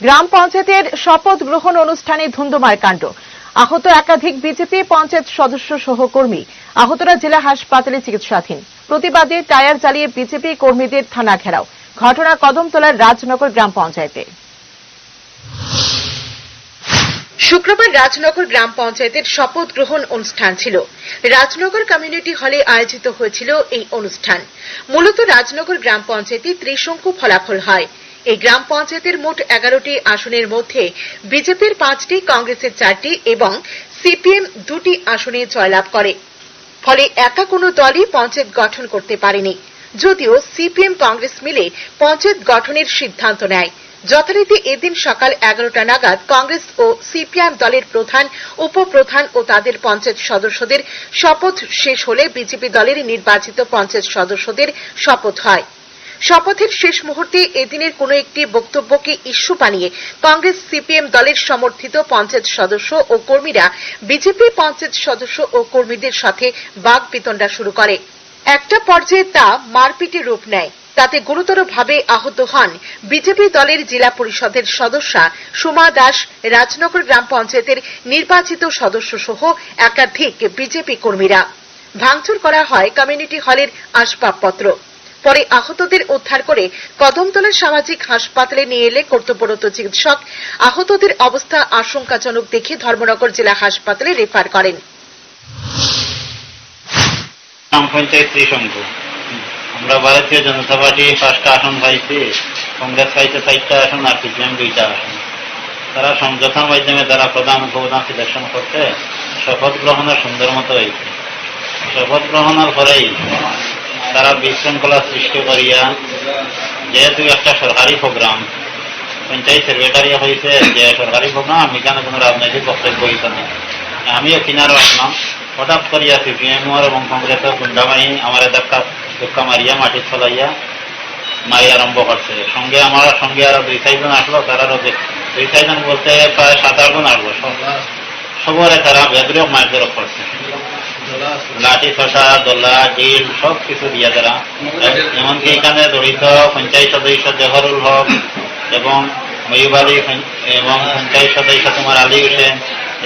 গ্রাম পঞ্চায়েতের শপথ গ্রহণ অনুষ্ঠানে ধুন্ধুমার কাণ্ড। আহত একাধিক বিজেপি পঞ্চায়েত সদস্য সহকর্মী। আহতরা জেলা হাসপাতালে চিকিৎসাধীন। প্রতিবাদে টায়ার জ্বালিয়ে বিজেপি কর্মীদের থানা ঘেরাও। ঘটনা কদমতলার রাজনগর গ্রাম পঞ্চায়েতে। শুক্রবার রাজনগর গ্রাম পঞ্চায়েতের শপথ গ্রহণ অনুষ্ঠান ছিল। রাজনগর কমিউনিটি হলে আয়োজিত হয়েছিল এই অনুষ্ঠান। মূলত রাজনগর গ্রাম পঞ্চায়েতে ত্রিশঙ্কু ফলাফল হয়। এই গ্রাম পঞ্চায়েতের মোট এগারোটি আসনের মধ্যে বিজেপির পাঁচটি, কংগ্রেসের চারটি এবং সিপিএম দুটি আসনে জয়লাভ করে। ফলে একা কোনো দলই পঞ্চায়েত গঠন করতে পারেনি। যদিও সিপিএম কংগ্রেস মিলে পঞ্চায়েত গঠনের সিদ্ধান্ত নেয়। যথারীতি এদিন সকাল এগারোটা নাগাদ কংগ্রেস ও সিপিআইএম দলের প্রধান, উপপ্রধান ও তাদের পঞ্চায়েত সদস্যদের শপথ শেষ হলে বিজেপি দলের নির্বাচিত পঞ্চায়েত সদস্যদের শপথ হয়। শপথের শেষ মুহূর্তে এদিনের কোনো একটি বক্তব্যকে ইস্যু বানিয়ে কংগ্রেস সিপিএম দলের সমর্থিত পঞ্চায়েত সদস্য ও কর্মীরা বিজেপি পঞ্চায়েত সদস্য ও কর্মীদের সাথে বাঘ বিতণ্ডা শুরু করে। একটা পর্যায়ে তা মারপিটে রূপ নেয়। তাতে গুরুতরভাবে আহত হন বিজেপি দলের জেলা পরিষদের সদস্যা সুমা দাস, রাজনগর গ্রাম পঞ্চায়েতের নির্বাচিত সদস্য সহ একাধিক বিজেপি কর্মীরা। ভাঙচুর করা হয় কমিউনিটি হলের আসবাবপত্র। পরে আহতদের উদ্ধার করে কদমতলা সামাজিক হাসপাতালে নিয়ে এলে কর্তব্যরত চিকিৎসক। আহতদের অবস্থা আশঙ্কাজনক দেখে ধর্মনগর জেলা হাসপাতালে রেফার করেন। গ্রাম পঞ্চায়েত ত্রিশঙ্ক আমরা ভারতীয় জনতা পার্টি পাঁচটা আসন পাইছি, কংগ্রেস পাইছে চারটা আসন আর সিপিএম দুইটা আসন। তারা সমঝোতার মাধ্যমে তারা প্রধান উপপ্রধান সিলেকশন করতে শপথ গ্রহণের সুন্দর মতো হয়েছে। শপথ গ্রহণের পরেই তারা বিশৃঙ্খলা সৃষ্টি করিয়া, যেহেতু একটা সরকারি প্রোগ্রাম, পঞ্চায়েত সেক্রেটারি হয়েছে যে সরকারি প্রোগ্রাম এখানে কোনো রাজনৈতিক বক্তব্য হইতে নেই? আমিও কিনারও আসলাম। হঠাৎ করিয়া সিপিএম এবং কংগ্রেসের গুন্ডামাই আমার ধাক্কা ধাক্কা মারিয়া মাটি ছলাইয়া মারি আরম্ভ করছে। সঙ্গে আমার, সঙ্গে আরও দুই চারজন আসলো দে- দুই চারজন বলতে প্রায় সাত আটজন আসলো। সবরে তারা বেদরক মারধরক করছে। লাঠি ছটা দোলা জিল সব কিছু দিয়ে তারা এমনকি এখানে জড়িত পঞ্চায়েত সদস্য জহরুল হক এবং ময়ুব আলী এবং পঞ্চায়েত সদস্য তোমার আলী হোসেন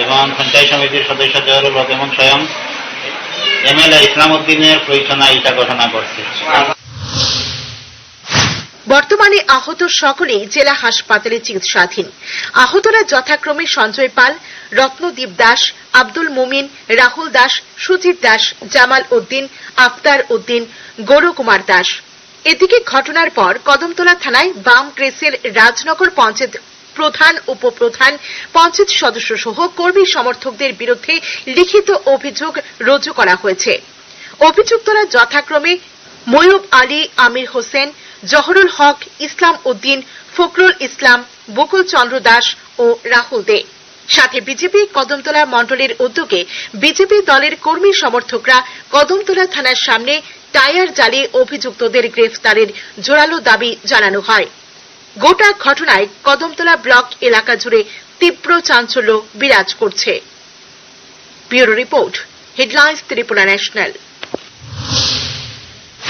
এবং পঞ্চায়েত সমিতির সদস্য জহরুল হক এবং স্বয়ং এমএলএ ইসলাম উদ্দিনের প্রয়োজনা এটা ঘোষণা করছে। বর্তমানে আহত সকলেই জেলা হাসপাতালে চিকিৎসাধীন। আহতরা যথাক্রমে সঞ্জয় পাল, রত্নদীপ দাস, আব্দুল মুমিন, রাহুল দাস, সুজিত দাস, জামাল উদ্দিন, আফতার উদ্দিন, গৌরকুমার দাস। এদিকে ঘটনার পর কদমতলা থানায় বাম প্রেসের রাজনগর পঞ্চায়েত প্রধান, উপপ্রধান, পঞ্চায়েত সদস্য সহ কর্মী সমর্থকদের বিরুদ্ধে লিখিত অভিযোগ রুজু করা হয়েছে। অভিযুক্তরা যথাক্রমে ময়ূব আলী, আমির হোসেন, জহরুল হক, ইসলাম উদ্দিন, ফখরুল ইসলাম, বকুল চন্দ্র দাস ও রাহুল দে। সাথে বিজেপি কদমতলা মণ্ডলের উদ্যোগে বিজেপি দলের কর্মী সমর্থকরা কদমতলা থানার সামনে টায়ার জ্বালিয়ে অভিযুক্তদের গ্রেফতারের জোরালো দাবি জানানো হয়। গোটা ঘটনায় কদমতলা ব্লক এলাকা জুড়ে তীব্র চাঞ্চল্য বিরাজ করছে। Bureau report, headlines Tripura national.